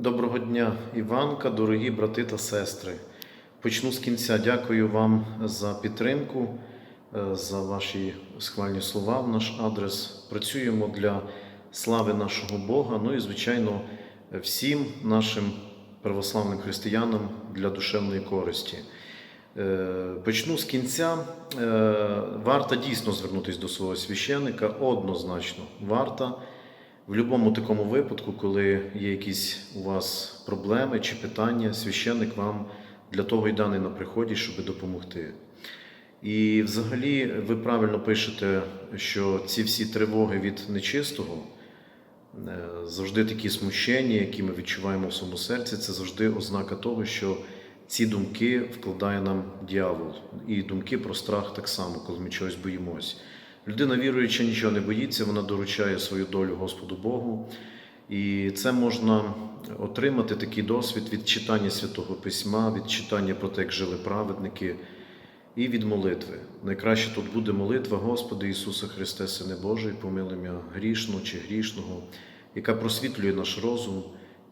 Доброго дня, Іванка, дорогі брати та сестри. Почну з кінця. Дякую вам за підтримку, е, за ваші схвальні слова в наш адрес. Працюємо для слави нашого Бога. Ну і, звичайно, всім нашим православним християнам для душевної користі. Е, Почну з кінця. Е, Варто дійсно звернутися до свого священика, однозначно варто. В будь-якому такому випадку, коли є якісь у вас проблеми чи питання, священник вам для того й даний на приході, щоб допомогти. І взагалі ви правильно пишете, що ці всі тривоги від нечистого, е, завжди такі смущення, які ми відчуваємо в своєму серці, це завжди ознака того, що ці думки вкладає нам дьявол. І думки про страх так само, коли ми чогось боїмось. Людина віруюча нічого не боїться, вона доручає свою долю Господу Богу. І це можна отримати такий досвід від читання Святого Письма, від читання про те, як жили праведники, і від молитви. Найкраще тут буде молитва Господи Ісуса Христе, Сине Божий, помилуй мене грішного чи грішного, яка просвітлює наш розум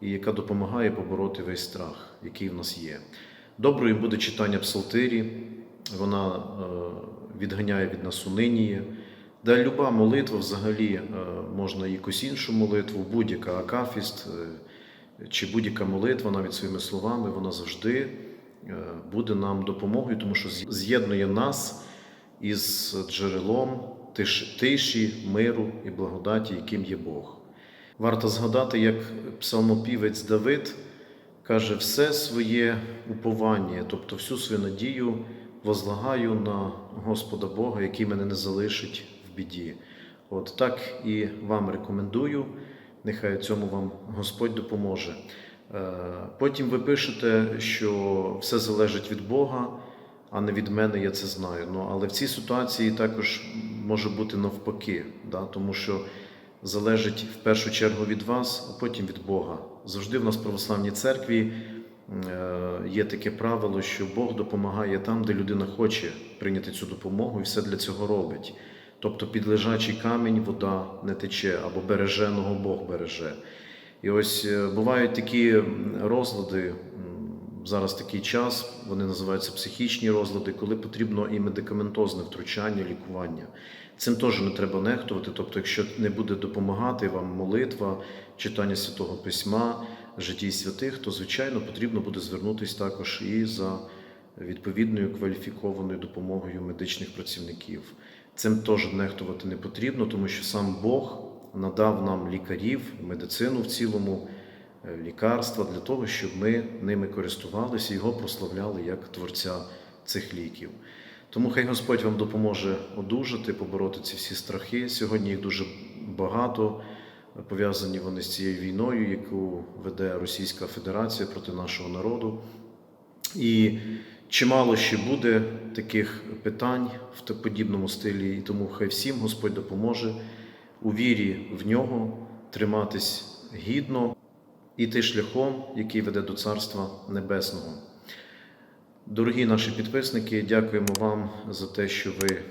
і яка допомагає побороти весь страх, який в нас є. Доброю буде читання псалтирі, вона е, відганяє від нас унинії. Да, люба молитва взагалі е, можна якусь іншу молитву, будь-яка акафіст е, чи будь-яка молитва, навіть своїми словами, вона завжди е, буде нам допомогою, тому що з'єднує нас із джерелом тиші, миру і благодаті, яким є Бог. Варто згадати, як псалмопівець Давид каже, все своє уповання, тобто всю свою надію возлагаю на Господа Бога, який мене не залишить біді. От так і вам рекомендую. Нехай цьому вам Господь допоможе. Е, Потім ви пишете, що все залежить від Бога, а не від мене, я це знаю. Ну, але в цій ситуації також може бути навпаки, да? тому що залежить в першу чергу від вас, а потім від Бога. Завжди в нас в православній церкві е, є таке правило, що Бог допомагає там, де людина хоче прийняти цю допомогу, і все для цього робить. Тобто під лежачий камінь вода не тече, або береженого Бог береже. І ось е, бувають такі розлади, зараз такий час, вони називаються психічні розлади, коли потрібно і медикаментозне втручання, лікування. Цим теж не треба нехтувати. Тобто, якщо не буде допомагати вам молитва, читання святого письма, житті святих, то звичайно потрібно буде звернутися також і за відповідною кваліфікованою допомогою медичних працівників. Цим теж нехтувати не потрібно, тому що сам Бог надав нам лікарів, медицину в цілому, е, лікарства для того, щоб ми ними користувалися і його прославляли як Творця цих ліків. Тому хай Господь вам допоможе одужати, побороти ці всі страхи. Сьогодні їх дуже багато. Пов'язані вони з цією війною, яку веде Російська Федерація проти нашого народу. І чимало ще буде таких питань в подібному стилі, і тому хай всім Господь допоможе у вірі в нього триматись гідно, іти шляхом, який веде до Царства Небесного. Дорогі наші підписники, дякуємо вам за те, що ви е,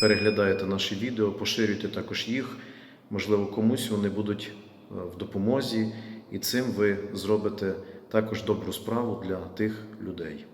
переглядаєте наші відео, поширюйте також їх. Можливо, комусь вони будуть е, в допомозі, і цим ви зробите також добру справу для тих людей.